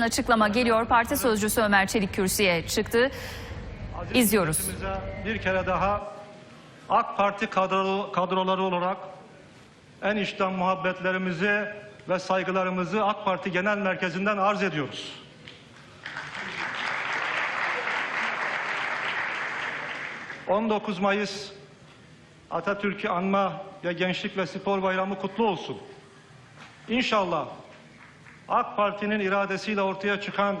açıklama geliyor. Parti sözcüsü Ömer Çelik kürsüye çıktı. İzliyoruz. Bir kere daha AK Parti kadro, kadroları olarak en içten muhabbetlerimizi ve saygılarımızı AK Parti Genel Merkezi'nden arz ediyoruz. ...19 Mayıs Atatürk'ü anma ve Gençlik ve Spor Bayramı kutlu olsun. İnşallah AK Parti'nin iradesiyle ortaya çıkan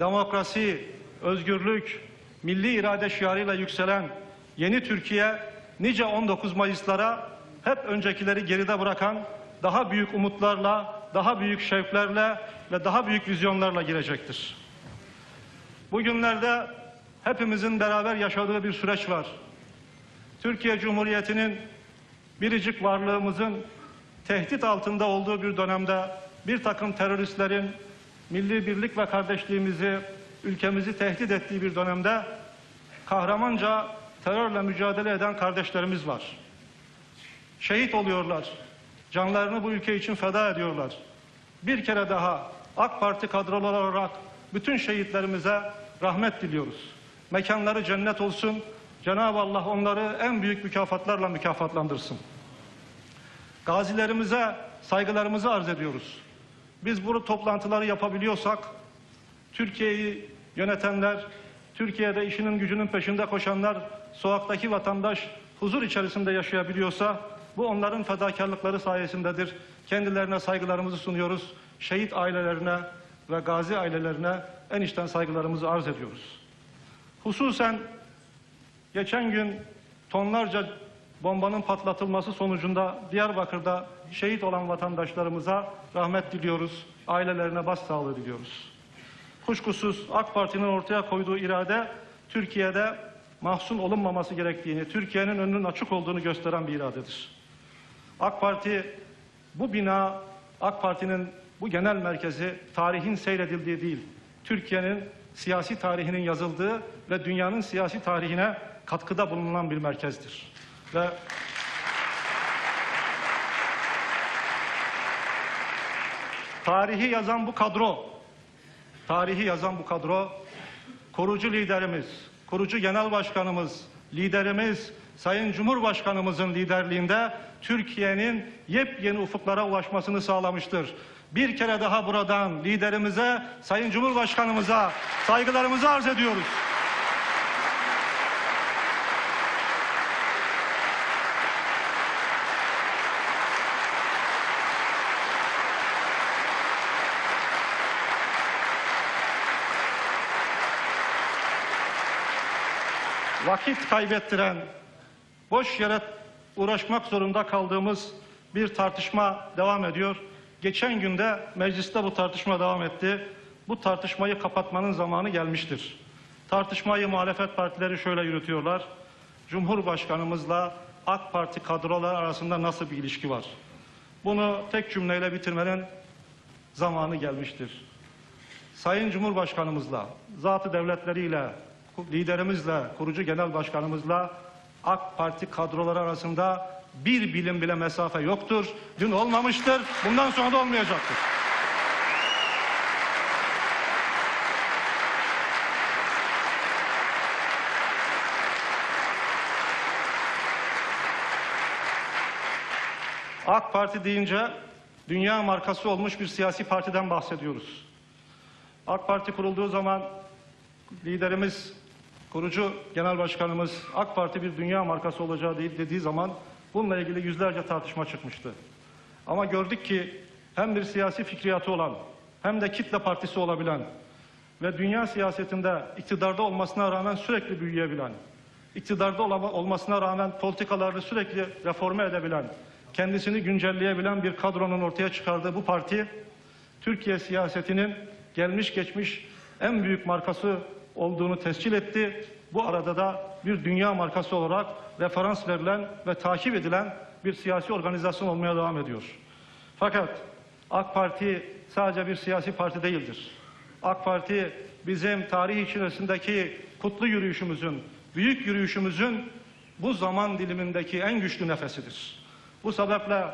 demokrasi, özgürlük, milli irade şiarıyla yükselen yeni Türkiye nice 19 Mayıs'lara hep öncekileri geride bırakan daha büyük umutlarla, daha büyük şevklerle ve daha büyük vizyonlarla girecektir. Bugünlerde hepimizin beraber yaşadığı bir süreç var. Türkiye Cumhuriyeti'nin biricik varlığımızın tehdit altında olduğu bir dönemde bir takım teröristlerin milli birlik ve kardeşliğimizi, ülkemizi tehdit ettiği bir dönemde kahramanca terörle mücadele eden kardeşlerimiz var. Şehit oluyorlar. Canlarını bu ülke için feda ediyorlar. Bir kere daha AK Parti kadroları olarak bütün şehitlerimize rahmet diliyoruz. Mekanları cennet olsun. Cenab-ı Allah onları en büyük mükafatlarla mükafatlandırsın. Gazilerimize saygılarımızı arz ediyoruz. Biz bu toplantıları yapabiliyorsak Türkiye'yi yönetenler, Türkiye'de işinin gücünün peşinde koşanlar, sokaktaki vatandaş huzur içerisinde yaşayabiliyorsa bu onların fedakarlıkları sayesindedir. Kendilerine saygılarımızı sunuyoruz. Şehit ailelerine ve gazi ailelerine en içten saygılarımızı arz ediyoruz. Hususen geçen gün tonlarca bombanın patlatılması sonucunda Diyarbakır'da şehit olan vatandaşlarımıza rahmet diliyoruz. Ailelerine başsağlığı diliyoruz. Kuşkusuz AK Parti'nin ortaya koyduğu irade Türkiye'de mahzun olunmaması gerektiğini, Türkiye'nin önünün açık olduğunu gösteren bir iradedir. AK Parti bu bina, AK Parti'nin bu genel merkezi tarihin seyredildiği değil, Türkiye'nin siyasi tarihinin yazıldığı ve dünyanın siyasi tarihine katkıda bulunan bir merkezdir. Ve tarihi yazan bu kadro, tarihi yazan bu kadro, korucu liderimiz, kurucu genel başkanımız, liderimiz, Sayın Cumhurbaşkanımızın liderliğinde Türkiye'nin yepyeni ufuklara ulaşmasını sağlamıştır. Bir kere daha buradan liderimize, Sayın Cumhurbaşkanımıza saygılarımızı arz ediyoruz. Vakit kaybettiren, boş yere uğraşmak zorunda kaldığımız bir tartışma devam ediyor. Geçen günde mecliste bu tartışma devam etti. Bu tartışmayı kapatmanın zamanı gelmiştir. Tartışmayı muhalefet partileri şöyle yürütüyorlar. Cumhurbaşkanımızla AK Parti kadroları arasında nasıl bir ilişki var? Bunu tek cümleyle bitirmenin zamanı gelmiştir. Sayın Cumhurbaşkanımızla, zatı devletleriyle, liderimizle, kurucu genel başkanımızla AK Parti kadroları arasında bir bilim bile mesafe yoktur. Dün olmamıştır, bundan sonra da olmayacaktır. AK Parti deyince dünya markası olmuş bir siyasi partiden bahsediyoruz. AK Parti kurulduğu zaman liderimiz, kurucu genel başkanımız AK Parti bir dünya markası olacağı değil dediği zaman bununla ilgili yüzlerce tartışma çıkmıştı. Ama gördük ki hem bir siyasi fikriyatı olan hem de kitle partisi olabilen ve dünya siyasetinde iktidarda olmasına rağmen sürekli büyüyebilen, iktidarda olmasına rağmen politikalarını sürekli reforme edebilen, kendisini güncelleyebilen bir kadronun ortaya çıkardığı bu parti Türkiye siyasetinin gelmiş geçmiş en büyük markası olduğunu tescil etti. Bu arada da bir dünya markası olarak referans verilen ve takip edilen bir siyasi organizasyon olmaya devam ediyor. Fakat AK Parti sadece bir siyasi parti değildir. AK Parti bizim tarih içerisindeki kutlu yürüyüşümüzün, büyük yürüyüşümüzün bu zaman dilimindeki en güçlü nefesidir. Bu sebeple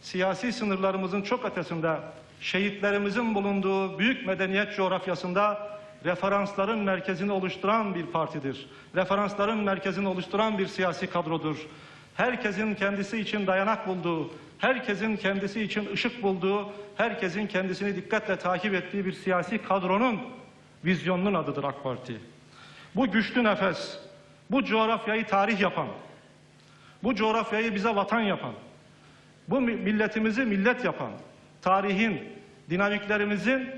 siyasi sınırlarımızın çok ötesinde şehitlerimizin bulunduğu büyük medeniyet coğrafyasında referansların merkezini oluşturan bir partidir. Referansların merkezini oluşturan bir siyasi kadrodur. Herkesin kendisi için dayanak bulduğu, herkesin kendisi için ışık bulduğu, herkesin kendisini dikkatle takip ettiği bir siyasi kadronun vizyonunun adıdır AK Parti. Bu güçlü nefes, bu coğrafyayı tarih yapan, bu coğrafyayı bize vatan yapan, bu mi- milletimizi millet yapan, tarihin, dinamiklerimizin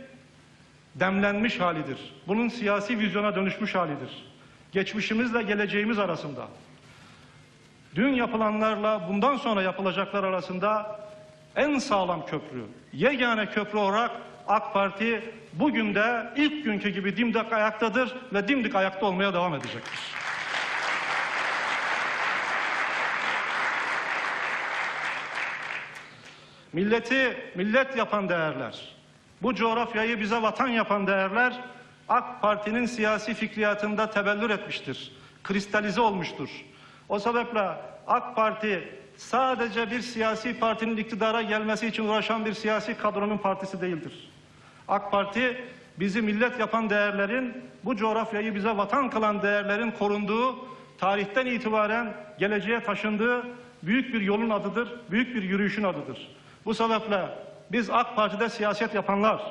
demlenmiş halidir. Bunun siyasi vizyona dönüşmüş halidir. Geçmişimizle geleceğimiz arasında, dün yapılanlarla bundan sonra yapılacaklar arasında en sağlam köprü, yegane köprü olarak AK Parti bugün de ilk günkü gibi dimdik ayaktadır ve dimdik ayakta olmaya devam edecektir. Milleti millet yapan değerler, bu coğrafyayı bize vatan yapan değerler AK Parti'nin siyasi fikriyatında tebellür etmiştir, kristalize olmuştur. O sebeple AK Parti sadece bir siyasi partinin iktidara gelmesi için uğraşan bir siyasi kadronun partisi değildir. AK Parti bizi millet yapan değerlerin, bu coğrafyayı bize vatan kılan değerlerin korunduğu, tarihten itibaren geleceğe taşındığı büyük bir yolun adıdır, büyük bir yürüyüşün adıdır. Bu sebeple biz AK Parti'de siyaset yapanlar,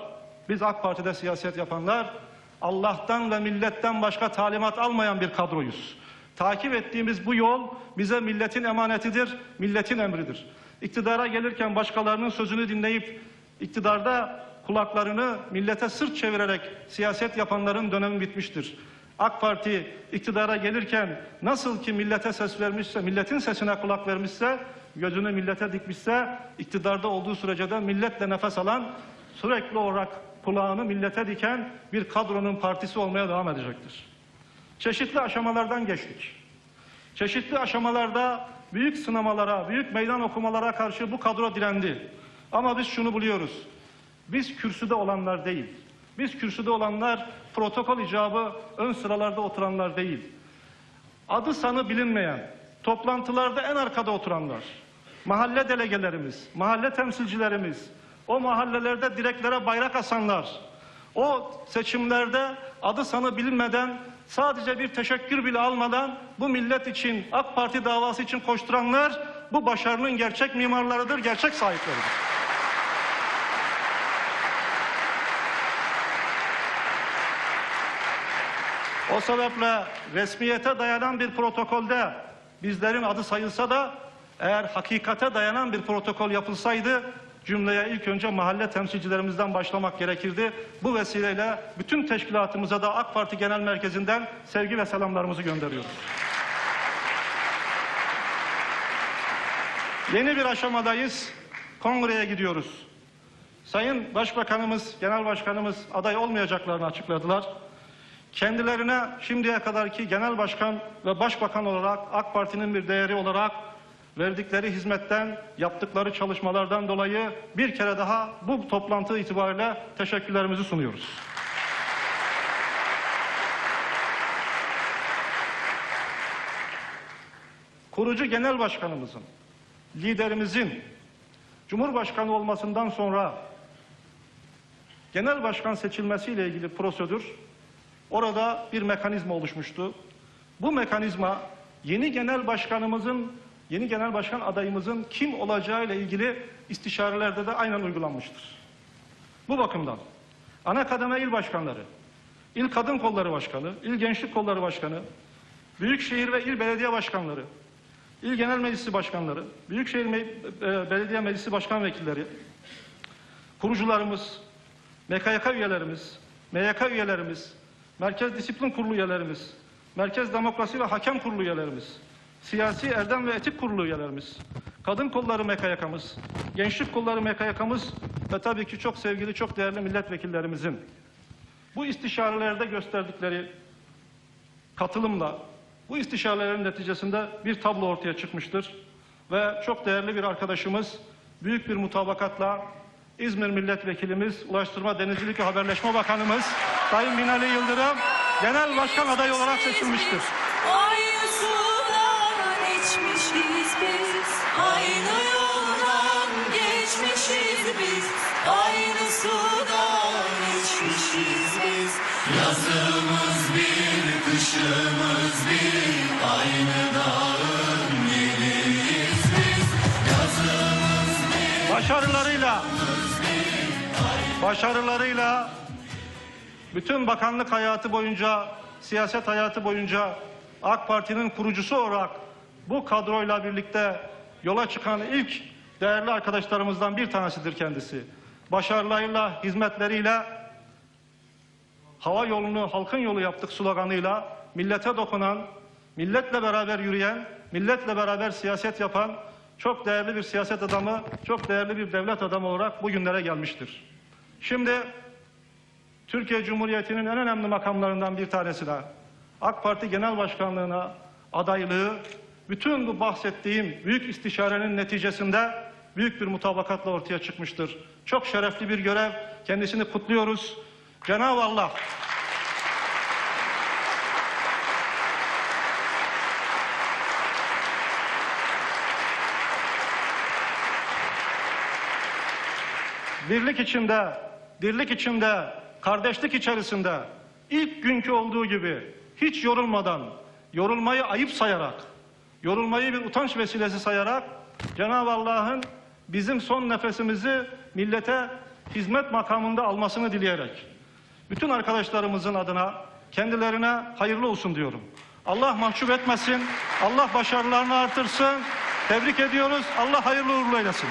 biz AK Parti'de siyaset yapanlar Allah'tan ve milletten başka talimat almayan bir kadroyuz. Takip ettiğimiz bu yol bize milletin emanetidir, milletin emridir. İktidara gelirken başkalarının sözünü dinleyip iktidarda kulaklarını millete sırt çevirerek siyaset yapanların dönemi bitmiştir. AK Parti iktidara gelirken nasıl ki millete ses vermişse, milletin sesine kulak vermişse, gözünü millete dikmişse, iktidarda olduğu sürece de milletle nefes alan, sürekli olarak kulağını millete diken bir kadronun partisi olmaya devam edecektir. Çeşitli aşamalardan geçtik. Çeşitli aşamalarda büyük sınamalara, büyük meydan okumalara karşı bu kadro direndi. Ama biz şunu biliyoruz. Biz kürsüde olanlar değil. Biz kürsüde olanlar protokol icabı ön sıralarda oturanlar değil. Adı sanı bilinmeyen, toplantılarda en arkada oturanlar, mahalle delegelerimiz, mahalle temsilcilerimiz, o mahallelerde direklere bayrak asanlar, o seçimlerde adı sanı bilinmeden sadece bir teşekkür bile almadan bu millet için, AK Parti davası için koşturanlar bu başarının gerçek mimarlarıdır, gerçek sahipleridir. O sebeple resmiyete dayanan bir protokolde bizlerin adı sayılsa da eğer hakikate dayanan bir protokol yapılsaydı cümleye ilk önce mahalle temsilcilerimizden başlamak gerekirdi. Bu vesileyle bütün teşkilatımıza da AK Parti Genel Merkezi'nden sevgi ve selamlarımızı gönderiyoruz. Yeni bir aşamadayız. Kongreye gidiyoruz. Sayın Başbakanımız, Genel Başkanımız aday olmayacaklarını açıkladılar. Kendilerine şimdiye kadarki genel başkan ve başbakan olarak AK Parti'nin bir değeri olarak verdikleri hizmetten, yaptıkları çalışmalardan dolayı bir kere daha bu toplantı itibariyle teşekkürlerimizi sunuyoruz. Kurucu genel başkanımızın, liderimizin Cumhurbaşkanı olmasından sonra genel başkan seçilmesiyle ilgili prosedür Orada bir mekanizma oluşmuştu. Bu mekanizma yeni genel başkanımızın, yeni genel başkan adayımızın kim olacağı ile ilgili istişarelerde de aynen uygulanmıştır. Bu bakımdan ana kademe il başkanları, il kadın kolları başkanı, il gençlik kolları başkanı, büyükşehir ve il belediye başkanları, il genel meclisi başkanları, büyükşehir Me- e, belediye meclisi başkan vekilleri, kurucularımız, MKYK üyelerimiz, MYK üyelerimiz, Merkez Disiplin Kurulu üyelerimiz, Merkez Demokrasi ve Hakem Kurulu üyelerimiz, Siyasi Erdem ve Etik Kurulu üyelerimiz, Kadın Kolları MKYK'mız, Gençlik Kolları MKYK'mız ve tabii ki çok sevgili, çok değerli milletvekillerimizin bu istişarelerde gösterdikleri katılımla bu istişarelerin neticesinde bir tablo ortaya çıkmıştır. Ve çok değerli bir arkadaşımız büyük bir mutabakatla İzmir Milletvekilimiz, Ulaştırma Denizcilik ve Haberleşme Bakanımız Sayın Binali Yıldırım genel başkan adayı olarak seçilmiştir. İçmişiz biz Aynı sudan içmişiz biz. Yazımız bir, kışımız bir Aynı dağın yeriyiz biz. Yazımız Başarılarıyla başarılarıyla bütün bakanlık hayatı boyunca, siyaset hayatı boyunca AK Parti'nin kurucusu olarak bu kadroyla birlikte yola çıkan ilk değerli arkadaşlarımızdan bir tanesidir kendisi. Başarılarıyla, hizmetleriyle hava yolunu halkın yolu yaptık sloganıyla millete dokunan, milletle beraber yürüyen, milletle beraber siyaset yapan çok değerli bir siyaset adamı, çok değerli bir devlet adamı olarak bugünlere gelmiştir. Şimdi Türkiye Cumhuriyeti'nin en önemli makamlarından bir tanesi de AK Parti Genel Başkanlığı'na adaylığı bütün bu bahsettiğim büyük istişarenin neticesinde büyük bir mutabakatla ortaya çıkmıştır. Çok şerefli bir görev. Kendisini kutluyoruz. Cenab-ı Allah birlik içinde, dirlik içinde, kardeşlik içerisinde ilk günkü olduğu gibi hiç yorulmadan, yorulmayı ayıp sayarak, yorulmayı bir utanç vesilesi sayarak Cenab-ı Allah'ın bizim son nefesimizi millete hizmet makamında almasını dileyerek bütün arkadaşlarımızın adına kendilerine hayırlı olsun diyorum. Allah mahcup etmesin, Allah başarılarını artırsın. Tebrik ediyoruz. Allah hayırlı uğurlu eylesin.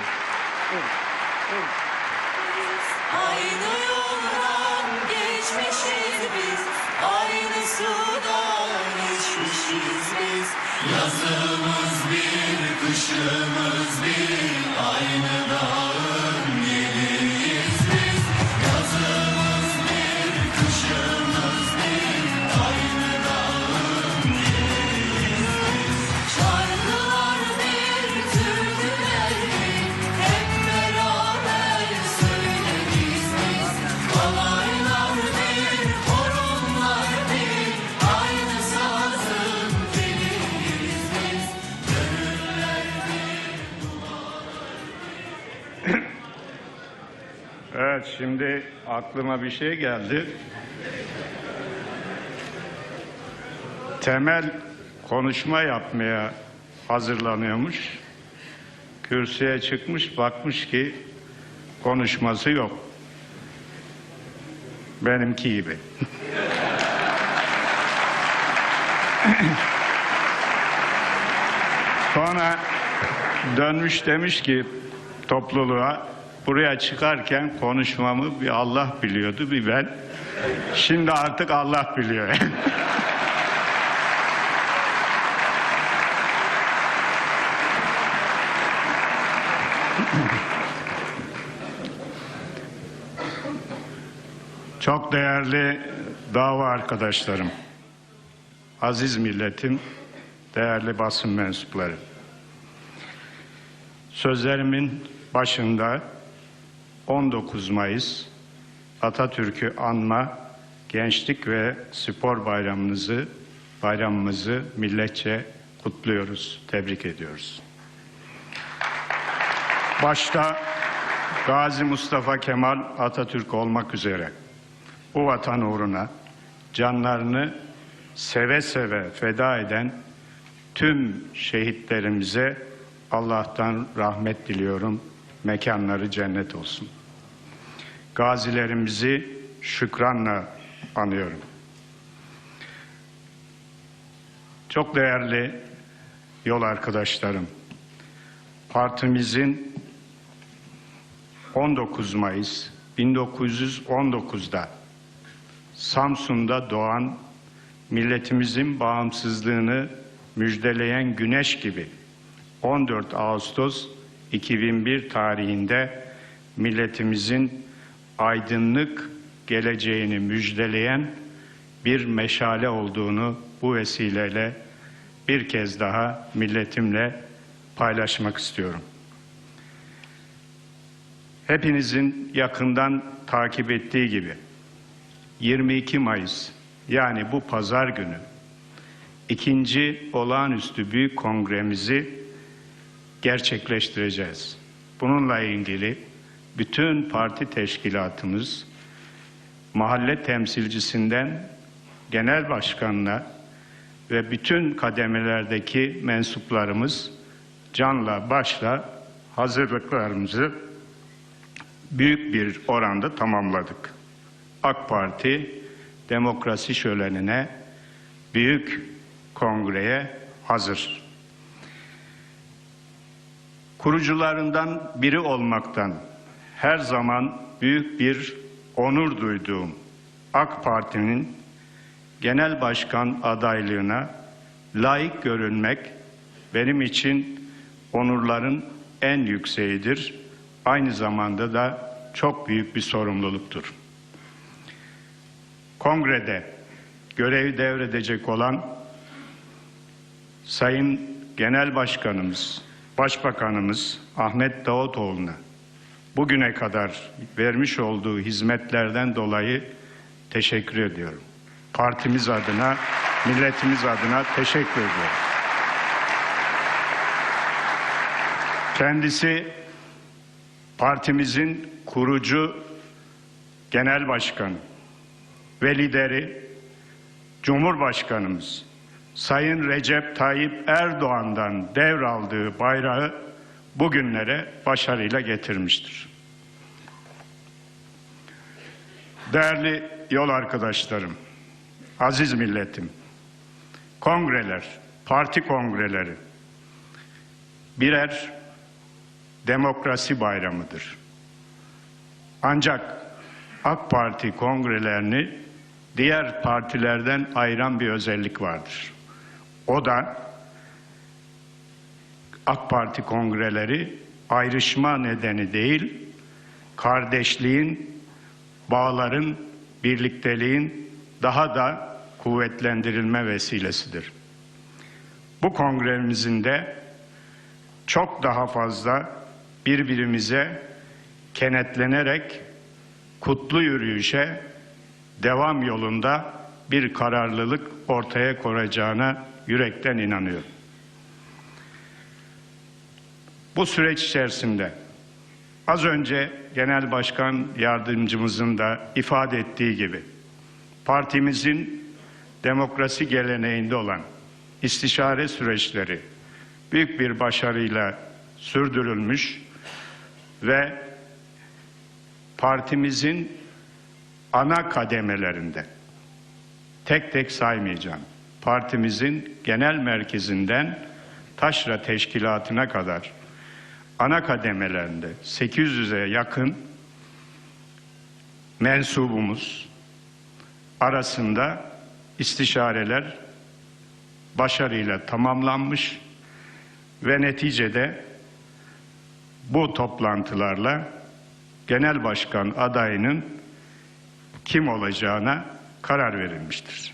Aynı yoldan geçmişiz biz Aynı sudan içmişiz biz Yazımız bir, kışımız bir Aynı Şimdi aklıma bir şey geldi. Temel konuşma yapmaya hazırlanıyormuş. Kürsüye çıkmış bakmış ki konuşması yok. Benimki gibi. Sonra dönmüş demiş ki topluluğa buraya çıkarken konuşmamı bir Allah biliyordu bir ben. Şimdi artık Allah biliyor. Çok değerli dava arkadaşlarım, aziz milletim, değerli basın mensupları. Sözlerimin başında 19 Mayıs Atatürk'ü anma Gençlik ve Spor Bayramımızı bayramımızı milletçe kutluyoruz, tebrik ediyoruz. Başta Gazi Mustafa Kemal Atatürk olmak üzere bu vatan uğruna canlarını seve seve feda eden tüm şehitlerimize Allah'tan rahmet diliyorum. Mekanları cennet olsun. Gazilerimizi şükranla anıyorum. Çok değerli yol arkadaşlarım, partimizin 19 Mayıs 1919'da Samsun'da doğan milletimizin bağımsızlığını müjdeleyen güneş gibi 14 Ağustos 2001 tarihinde milletimizin aydınlık geleceğini müjdeleyen bir meşale olduğunu bu vesileyle bir kez daha milletimle paylaşmak istiyorum. Hepinizin yakından takip ettiği gibi 22 Mayıs yani bu pazar günü ikinci olağanüstü büyük kongremizi gerçekleştireceğiz. bununla ilgili bütün parti teşkilatımız mahalle temsilcisinden genel başkanına ve bütün kademelerdeki mensuplarımız canla başla hazırlıklarımızı büyük bir oranda tamamladık. AK Parti demokrasi şölenine büyük kongreye hazır. Kurucularından biri olmaktan her zaman büyük bir onur duyduğum AK Parti'nin genel başkan adaylığına layık görülmek benim için onurların en yükseğidir. Aynı zamanda da çok büyük bir sorumluluktur. Kongrede görevi devredecek olan Sayın Genel Başkanımız, Başbakanımız Ahmet Davutoğlu'na bugüne kadar vermiş olduğu hizmetlerden dolayı teşekkür ediyorum. Partimiz adına, milletimiz adına teşekkür ediyorum. Kendisi partimizin kurucu genel başkanı ve lideri Cumhurbaşkanımız Sayın Recep Tayyip Erdoğan'dan devraldığı bayrağı bugünlere başarıyla getirmiştir. Değerli yol arkadaşlarım, aziz milletim, kongreler, parti kongreleri birer demokrasi bayramıdır. Ancak AK Parti kongrelerini diğer partilerden ayıran bir özellik vardır. O da AK Parti kongreleri ayrışma nedeni değil, kardeşliğin, bağların, birlikteliğin daha da kuvvetlendirilme vesilesidir. Bu kongremizin de çok daha fazla birbirimize kenetlenerek kutlu yürüyüşe devam yolunda bir kararlılık ortaya koyacağına yürekten inanıyorum. Bu süreç içerisinde az önce Genel Başkan Yardımcımızın da ifade ettiği gibi partimizin demokrasi geleneğinde olan istişare süreçleri büyük bir başarıyla sürdürülmüş ve partimizin ana kademelerinde tek tek saymayacağım. Partimizin genel merkezinden taşra teşkilatına kadar ana kademelerinde 800'e yakın mensubumuz arasında istişareler başarıyla tamamlanmış ve neticede bu toplantılarla genel başkan adayının kim olacağına karar verilmiştir.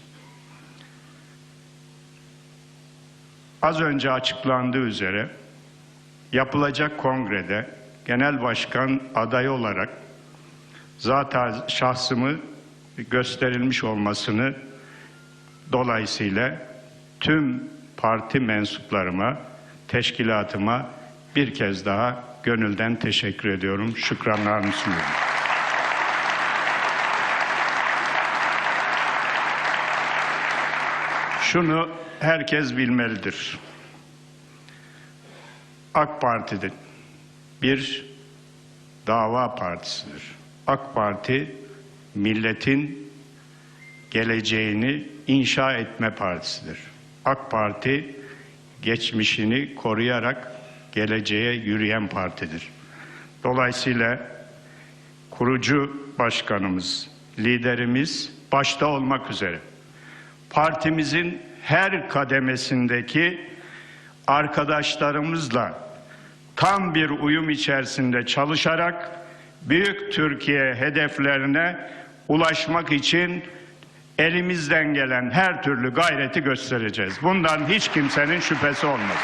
Az önce açıklandığı üzere yapılacak kongrede genel başkan adayı olarak zaten şahsımı gösterilmiş olmasını dolayısıyla tüm parti mensuplarıma, teşkilatıma bir kez daha gönülden teşekkür ediyorum. Şükranlarımı sunuyorum. Şunu herkes bilmelidir. AK Parti'de bir dava partisidir. AK Parti milletin geleceğini inşa etme partisidir. AK Parti geçmişini koruyarak geleceğe yürüyen partidir. Dolayısıyla kurucu başkanımız, liderimiz başta olmak üzere partimizin her kademesindeki arkadaşlarımızla tam bir uyum içerisinde çalışarak büyük Türkiye hedeflerine ulaşmak için elimizden gelen her türlü gayreti göstereceğiz. Bundan hiç kimsenin şüphesi olmaz.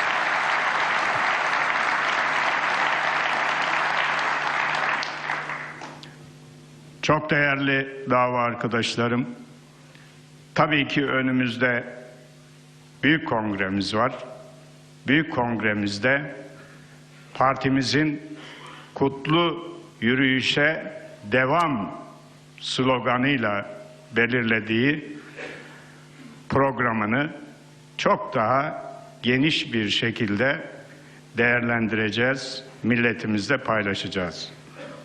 Çok değerli dava arkadaşlarım, tabii ki önümüzde büyük kongremiz var. Büyük kongremizde partimizin kutlu yürüyüşe devam sloganıyla belirlediği programını çok daha geniş bir şekilde değerlendireceğiz, milletimizle paylaşacağız.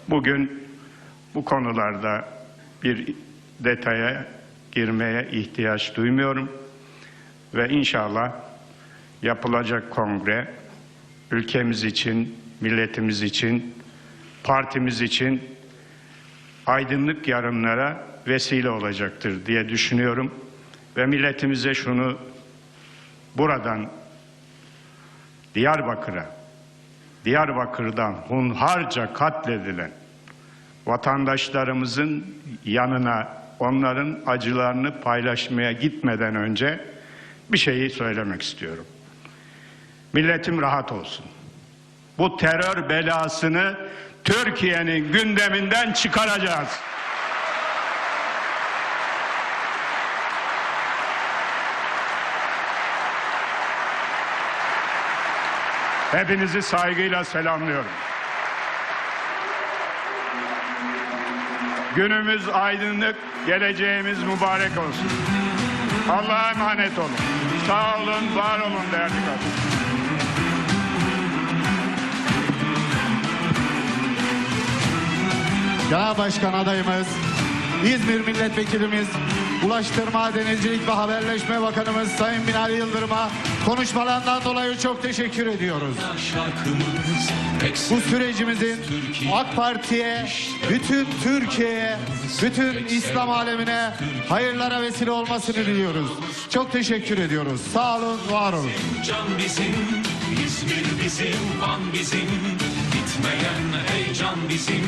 Bugün bu konularda bir detaya girmeye ihtiyaç duymuyorum ve inşallah yapılacak kongre ülkemiz için, milletimiz için, partimiz için aydınlık yarınlara vesile olacaktır diye düşünüyorum. Ve milletimize şunu buradan Diyarbakır'a, Diyarbakır'dan hunharca katledilen vatandaşlarımızın yanına onların acılarını paylaşmaya gitmeden önce bir şeyi söylemek istiyorum. Milletim rahat olsun. Bu terör belasını Türkiye'nin gündeminden çıkaracağız. Hepinizi saygıyla selamlıyorum. Günümüz aydınlık, geleceğimiz mübarek olsun. Allah'a emanet olun. Sağ olun, var olun değerli kardeşlerim. Genel Başkan adayımız, İzmir Milletvekilimiz, Ulaştırma, Denizcilik ve Haberleşme Bakanımız Sayın Binali Yıldırım'a konuşmalarından dolayı çok teşekkür ediyoruz. Bu sürecimizin AK Parti'ye, bütün Türkiye'ye, bütün İslam alemine hayırlara vesile olmasını diliyoruz. Çok teşekkür ediyoruz. Sağ olun, var olun. Can bizim, İzmir bizim, Van bizim Bitmeyen heyecan bizim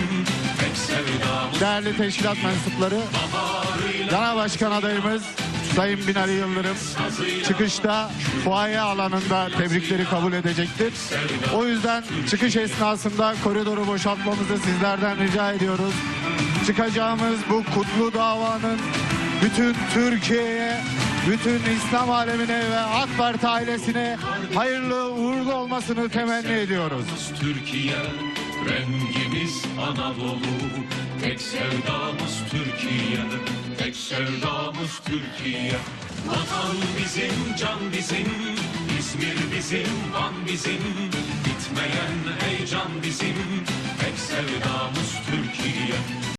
Tek sevdamız Değerli teşkilat mensupları, Genel Başkan adayımız Sayın Binali Yıldırım çıkışta fuaye alanında tebrikleri kabul edecektir. O yüzden çıkış esnasında koridoru boşaltmamızı sizlerden rica ediyoruz. Çıkacağımız bu kutlu davanın bütün Türkiye'ye, bütün İslam alemine ve AK Parti ailesine hayırlı uğurlu olmasını temenni ediyoruz. Türkiye Rengimiz Anadolu Tek sevdamız Türkiye Tek sevdamız Türkiye. Vatan bizim, can bizim İzmir bizim, Van bizim. Bitmeyen heyecan bizim Tek sevdamız Türkiye